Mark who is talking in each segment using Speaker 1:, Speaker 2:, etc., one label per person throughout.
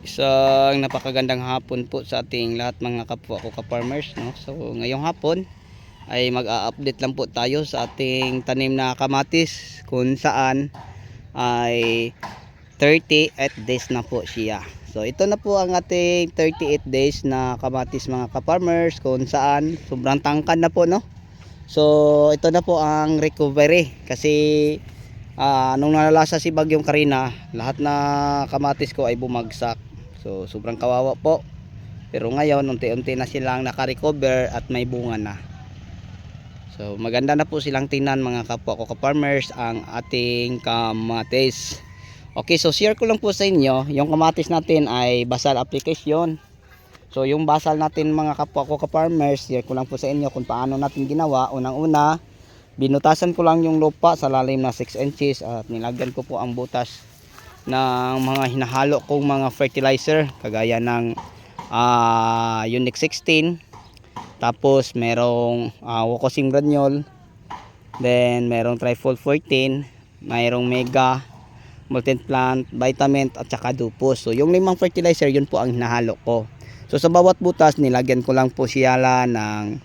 Speaker 1: Isang napakagandang hapon po sa ating lahat mga kapwa ko ka-farmers. No? So ngayong hapon ay mag-a-update lang po tayo sa ating tanim na kamatis kung saan ay 38 days na po siya. So ito na po ang ating 38 days na kamatis mga ka-farmers kung saan sobrang tangkad na po no. So ito na po ang recovery kasi ah, nung nalalasa si Bagyong Karina, lahat na kamatis ko ay bumagsak. So sobrang kawawa po. Pero ngayon unti-unti na silang naka-recover at may bunga na. So maganda na po silang tingnan mga kapwa ko ka-farmers ang ating kamatis. Okay, so share ko lang po sa inyo, yung kamatis natin ay basal application. So yung basal natin mga kapwa ko ka-farmers, share ko lang po sa inyo kung paano natin ginawa. Unang-una, binutasan ko lang yung lupa sa lalim na 6 inches at nilagyan ko po ang butas ng mga hinahalo kong mga fertilizer kagaya ng ah Unique 16 tapos merong uh, Wokosim granule. Then merong Trifol 14 mayroong Mega Multiplant, Vitamin at saka Dupos so yung limang fertilizer yun po ang hinahalo ko. So sa bawat butas nilagyan ko lang po siyala ng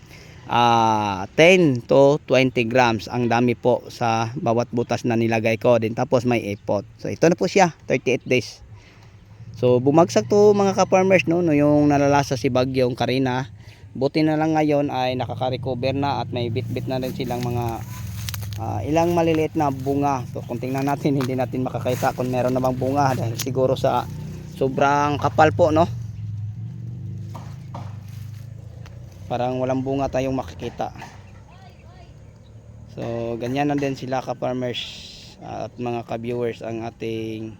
Speaker 1: ah 10 to 20 grams ang dami po sa bawat butas na nilagay ko din. Tapos may ipot. So ito na po siya 38 days. So bumagsak to mga ka-farmers no, no yung nalalasa si Bagyong Karina. Buti na lang ngayon ay nakaka-recover na at may bit-bit na rin silang mga ah, ilang maliliit na bunga. So kung tingnan natin hindi natin makakita kung meron na bang bunga dahil siguro sa sobrang kapal po no parang walang bunga tayong makikita. So ganyan na din sila ka farmers at mga ka-viewers ang ating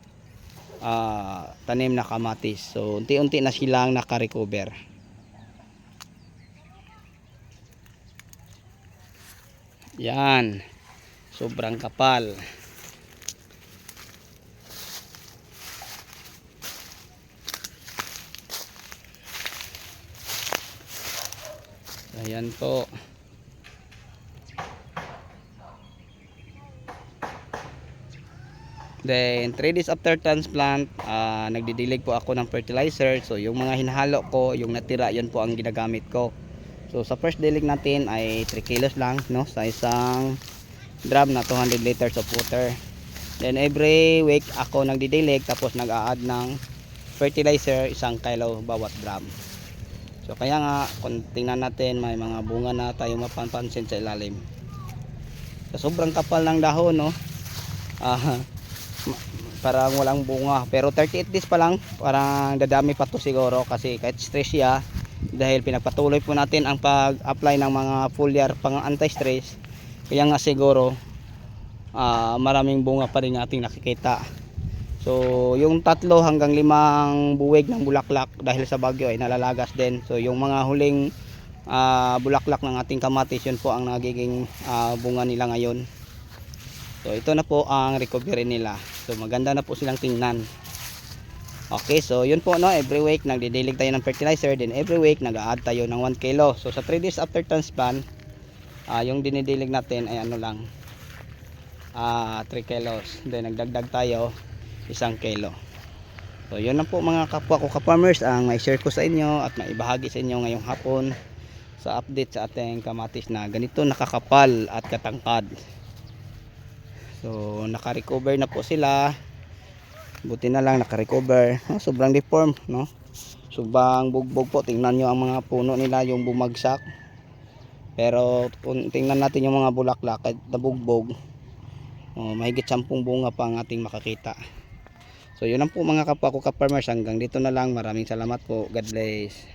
Speaker 1: ah, tanim na kamatis. So unti-unti na silang naka-recover. Yan. Sobrang kapal ayan po Then, 3 days after transplant, ah, nagdidilig po ako ng fertilizer. So, yung mga hinahalo ko, yung natira, yun po ang ginagamit ko. So, sa first dilig natin ay 3 kilos lang, no? Sa isang drum na 200 liters of water. Then, every week ako nagdidilig, tapos nag-a-add ng fertilizer, isang kilo bawat drum. So, kaya nga, kung tingnan natin, may mga bunga na tayo mapapansin sa ilalim. So, sobrang kapal ng dahon, no? Ah, parang walang bunga pero 38 days pa lang parang dadami pa to siguro kasi kahit stress siya dahil pinagpatuloy po natin ang pag-apply ng mga foliar pang anti-stress kaya nga siguro ah, maraming bunga pa rin ating nakikita so yung tatlo hanggang limang buwig ng bulaklak dahil sa bagyo ay nalalagas din so yung mga huling ah, bulaklak ng ating kamatis yun po ang nagiging ah, bunga nila ngayon So ito na po ang recovery nila. So maganda na po silang tingnan. Okay, so yun po no, every week nagdidilig tayo ng fertilizer, then every week nag-a-add tayo ng 1 kilo. So sa 3 days after transplant, ah yung dinidilig natin ay ano lang, ah 3 kilos. Then nagdagdag tayo isang kilo. So yun na po mga kapwa ko ka-farmers ang may share ko sa inyo at maibahagi sa inyo ngayong hapon sa update sa ating kamatis na ganito nakakapal at katangkad. So naka-recover na po sila. Buti na lang naka-recover. Oh, sobrang deform, no? Sobrang bugbog po. Tingnan nyo ang mga puno nila yung bumagsak. Pero kung tingnan natin yung mga bulaklak at nabugbog, oh, mahigit 10 bunga pa ang ating makakita. So yun lang po mga kapwa ko ka-farmers. Hanggang dito na lang. Maraming salamat po. God bless.